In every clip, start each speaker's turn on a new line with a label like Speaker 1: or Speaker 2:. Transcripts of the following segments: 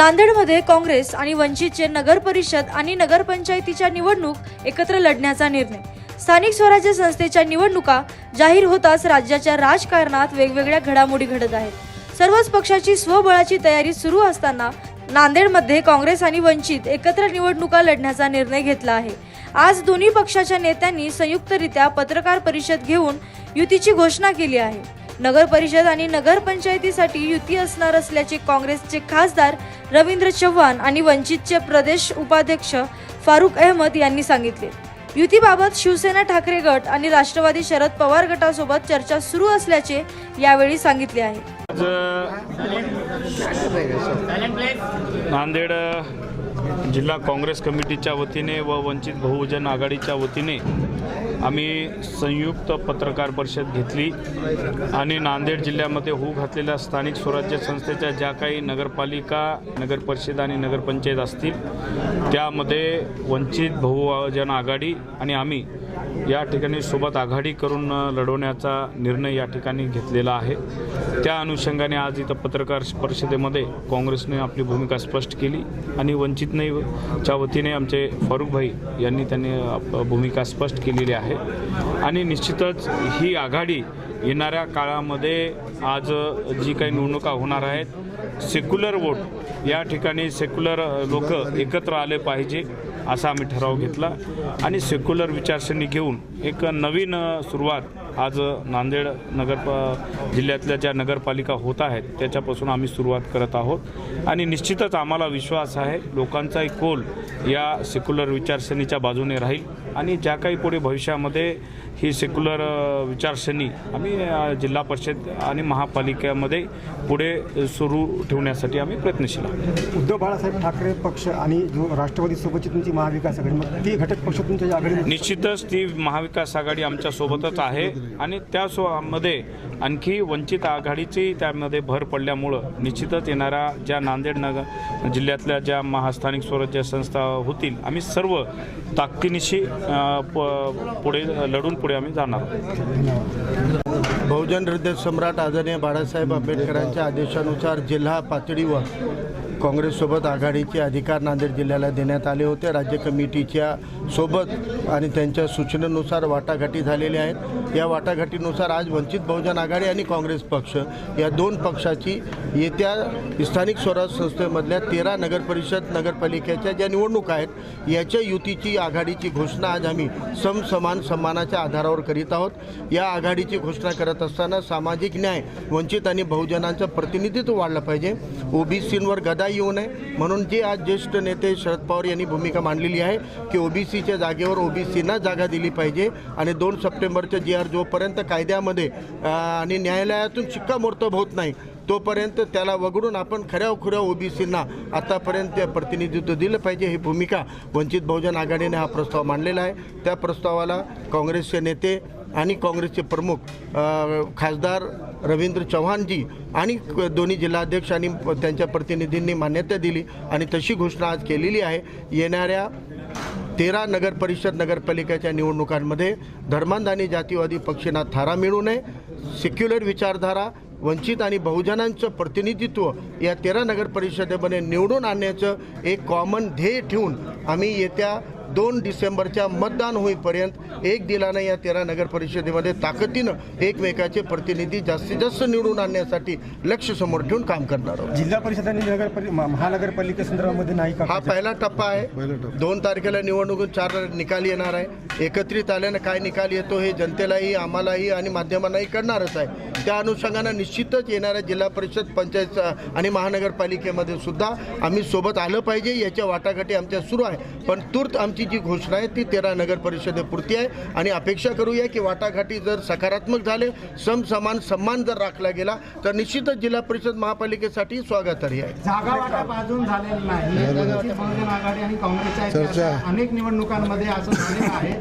Speaker 1: नांदेडमध्ये काँग्रेस आणि वंचितचे नगर परिषद आणि नगरपंचायतीच्या निवडणूक एकत्र लढण्याचा निर्णय. स्थानिक स्वराज्य संस्थेच्या निवडणुका जाहीर होताच राज्याच्या राजकारणात वेगवेगळ्या घडामोडी घडत आहेत. सर्वच पक्षाची स्वबळाची तयारी सुरू असताना नांदेडमध्ये काँग्रेस आणि वंचित एकत्र निवडणुका लढण्याचा निर्णय घेतला आहे. आज दोन्ही पक्षाच्या नेत्यांनी संयुक्तरित्या पत्रकार परिषद घेऊन युतीची घोषणा केली आहे. नगर परिषद आणि नगरपंचायतीसाठी युती असणार असल्याचे काँग्रेसचे खासदार रवींद्र चव्हाण आणि वंचितचे प्रदेश उपाध्यक्ष फारुख अहमद यांनी सांगितले. युतीबाबत शिवसेना ठाकरे गट आणि राष्ट्रवादी शरद पवार गटासोबत चर्चा सुरू असल्याचे यावेळी सांगितले आहे.
Speaker 2: नांदेड जिल्हा काँग्रेस कमिटीच्या वतीने व वंचित बहुजन आघाडीच्या वतीने आम्ही संयुक्त पत्रकार परिषद घेतली आणि नांदेड जिल्ह्यामध्ये होऊ घातलेल्या स्थानिक स्वराज्य संस्थेच्या ज्या काही नगरपालिका नगरपरिषद आणि नगरपंचायत असतील त्यामध्ये वंचित बहुजन आघाडी आणि आम्ही या ठिकाणी सोबत आघाडी करून लढवण्याचा निर्णय या ठिकाणी घेतलेला आहे. त्या अनुषंगाने आज इथं पत्रकार परिषदेमध्ये काँग्रेसने आपली भूमिका स्पष्ट केली आणि वंचितने च्या वतीने आमचे फारुखभाई यांनी त्यांनी भूमिका स्पष्ट केलेली आहे. आणि निश्चितच ही आघाडी येणाऱ्या काळामध्ये आज जी काही निवडणुका होणार आहेत सेक्युलर वोट या ठिकाणी सेक्युलर लोक एकत्र आले पाहिजे असा आम्ही ठराव घेतला. आणि सेक्युलर विचारसरणी घेऊन एक नवीन सुरुवात आज नांदेड नगर प- जिल्ह्यातल्या ज्या नगरपालिका होत आहेत त्याच्यापासून आम्ही सुरुवात करत आहोत. आणि निश्चितच आम्हाला विश्वास आहे लोकांचाही कोल या सेक्युलर विचारसरणीच्या बाजूने राहील. आणि ज्या काही पुढे भविष्यामध्ये ही सेक्युलर विचारसरणी आम्ही जिल्हा परिषद आणि महापालिकेमध्ये पुढे सुरू ठेवण्यासाठी आम्ही प्रयत्नशील आहोत.
Speaker 3: उद्धव बाळासाहेब ठाकरे पक्ष आणि जो राष्ट्रवादी सोबतची तुमची महाविकास आघाडी मग ती घटक पक्ष तुमच्या आघाडीमध्ये
Speaker 2: निश्चितच ती महाविकास आघाडी आमच्या सोबतच आहे. आणि त्या मध्ये आणखी वंचित आघाडीची त्यामध्ये भर पडल्यामुळं निश्चितच येणाऱ्या ज्या नांदेड नगर जिल्ह्यातल्या ज्या महास्थानिक स्वराज्य संस्था होतील आम्ही सर्व ताकदीनिशी प- पुढे लढून पुढे आम्ही जाणार
Speaker 4: बहुजन हृदय सम्राट आदरणीय बाळासाहेब आंबेडकरांच्या आदेशानुसार जिल्हा पातळीवर काँग्रेससोबत आघाडीचे अधिकार नांदेड जिल्ह्याला देण्यात आले होते. राज्य कमिटीच्या सोबत आणि त्यांच्या सूचनेनुसार वाटाघाटी झालेल्या आहेत. या वाटाघाटीनुसार आज वंचित बहुजन आघाडी आणि काँग्रेस पक्ष या दोन पक्षाची येत्या स्थानिक स्वराज संस्थेमधल्या तेरा नगरपरिषद नगरपालिकेच्या ज्या निवडणुका आहेत याच्या युतीची आघाडीची घोषणा आज आम्ही समसमान सन्मानाच्या आधारावर करीत आहोत. या आघाडीची घोषणा करत असताना सामाजिक न्याय वंचित आणि बहुजनांचं प्रतिनिधित्व वाढलं पाहिजे. ओबीसींवर गदा येऊ नये. म्हणून जे आज ज्येष्ठ नेते शरद पवार यांनी भूमिका मांडलेली आहे की ओबीसीच्या जागेवर ओबीसींना जागा दिली पाहिजे आणि दोन सप्टेंबरच्या जी आर जोपर्यंत कायद्यामध्ये आणि न्यायालयातून शिक्कामोर्तब होत नाही तोपर्यंत त्याला वगळून आपण खऱ्या खुऱ्या ओबीसींना आतापर्यंत प्रतिनिधित्व दिलं पाहिजे ही भूमिका वंचित बहुजन आघाडीने हा प्रस्ताव मांडलेला आहे. त्या प्रस्तावाला काँग्रेसचे नेते आणि काँग्रेसचे प्रमुख खासदार रवींद्र चव्हाणजी आणि क- दोन्ही जिल्हाध्यक्ष आणि प- त्यांच्या प्रतिनिधींनी मान्यता दिली आणि तशी घोषणा आज केलेली आहे. येणाऱ्या तेरा नगर परिषद नगरपालिकेच्या निवडणुकांमध्ये धर्मांध आणि जातीवादी पक्षांना थारा मिळू नये सेक्युलर विचारधारा वंचित आणि बहुजनांचं प्रतिनिधित्व या तेरा नगर परिषदेमध्ये निवडून आणण्याचं एक कॉमन ध्येय ठेवून आम्ही येत्या दोन डिसेंबरच्या मतदान होईपर्यंत एक दिलानं या तेरा नगर परिषदेमध्ये ताकदीनं एकमेकाचे प्रतिनिधी जास्तीत जास्त निवडून आणण्यासाठी लक्ष समोर ठेवून काम करणार आहोत.
Speaker 3: जिल्हा परिषद आणि नगर महानगरपालिके संदर्भामध्ये नाही का?
Speaker 4: हा पहिला टप्पा आहे. दोन तारखेला निवडणूक चार निकाल येणार आहे. एकत्रित आल्यानं काय निकाल येतो हे जनतेलाही आम्हालाही आणि माध्यमांनाही कळणारच आहे. त्या अनुषंगानं निश्चितच येणाऱ्या जिल्हा परिषद पंचायत आणि महानगरपालिकेमध्ये सुद्धा आम्ही सोबत आलं पाहिजे. याच्या वाटाघाटी आमच्या सुरू आहे. पण तूर्त आमची जी घोषणा आहे ती तेरा नगर परिषदेपुरती आहे. आणि अपेक्षा करूया की वाटाघाटी जर सकारात्मक झाले सम समान सन्मान जर राखला गेला तर निश्चितच जिल्हा परिषद महापालिकेसाठी स्वागतार्ह आहे.
Speaker 5: जागा वाटप अजून झालेलं नाही. वंचित बहुजन आघाडी आणि काँग्रेसच्या इतिहासात अनेक निवडणुकांमध्ये असं झालेलं आहे.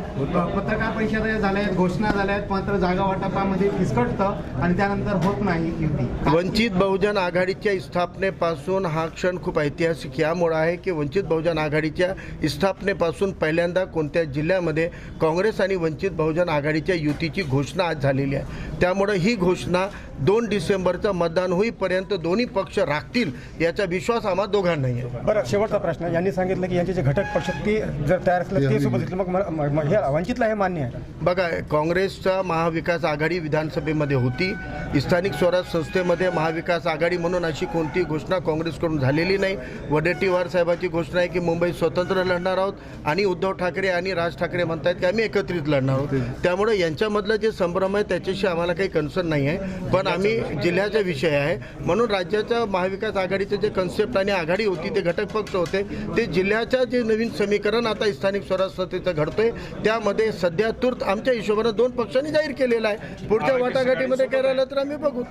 Speaker 5: पत्रकार परिषदा झाल्या आहेत घोषणा झाल्या आहेत मात्र जागा वाटपामध्ये फिसकटतं आणि त्यानंतर होत नाही युती.
Speaker 4: वंचित बहुजन आघाडीच्या स्थापनेपासून हा क्षण खूप ऐतिहासिक यामुळे आहे की वंचित बहुजन आघाडीच्या स्थापनेपासून वर्षापासून पहिल्यांदा कोणत्या जिल्ह्यामध्ये काँग्रेस आणि वंचित बहुजन आघाडीच्या युतीची घोषणा आज झालेली आहे. त्यामुळं ही घोषणा दोन डिसेंबरचं मतदान होईपर्यंत दोन्ही पक्ष राखतील याचा विश्वास आम्हा दोघांनाही आहे.
Speaker 3: बरं शेवटचा प्रश्न. यांनी सांगितलं की यांचे जे घटक पक्ष ते जर तयार असले ते सोबत मग म- म- म- हे वंचितला हे मान्य आहे.
Speaker 4: बघा काँग्रेसचा महाविकास आघाडी विधानसभेमध्ये होती. स्थानिक स्वराज संस्थेमध्ये महाविकास आघाडी म्हणून अशी कोणती घोषणा काँग्रेसकडून झालेली नाही. वडेट्टीवार साहेबाची घोषणा आहे की मुंबई स्वतंत्र लढणार आहोत आणि उद्धव ठाकरे आणि राज ठाकरे म्हणतायत की आम्ही एकत्रित लढणार आहोत. त्यामुळे यांच्यामधलं जे संभ्रम आहे त्याच्याशी आम्हाला काही कन्सर्न नाही आहे. पण आम्ही जिल्ह्याचा विषय आहे. म्हणून राज्याच्या महाविकास आघाडीचे जे कन्सेप्ट आणि आघाडी होती ते घटक पक्ष होते. ते जिल्ह्याच्या जे नवीन समीकरण आता स्थानिक स्वराज संस्थेचं घडतंय. त्यामध्ये सध्या तूर्त आमच्या हिशोबानं दोन पक्षांनी जाहीर केलेलं आहे. पुढच्या वाटाघाटीमध्ये काय राहिलं तर आम्ही बघू.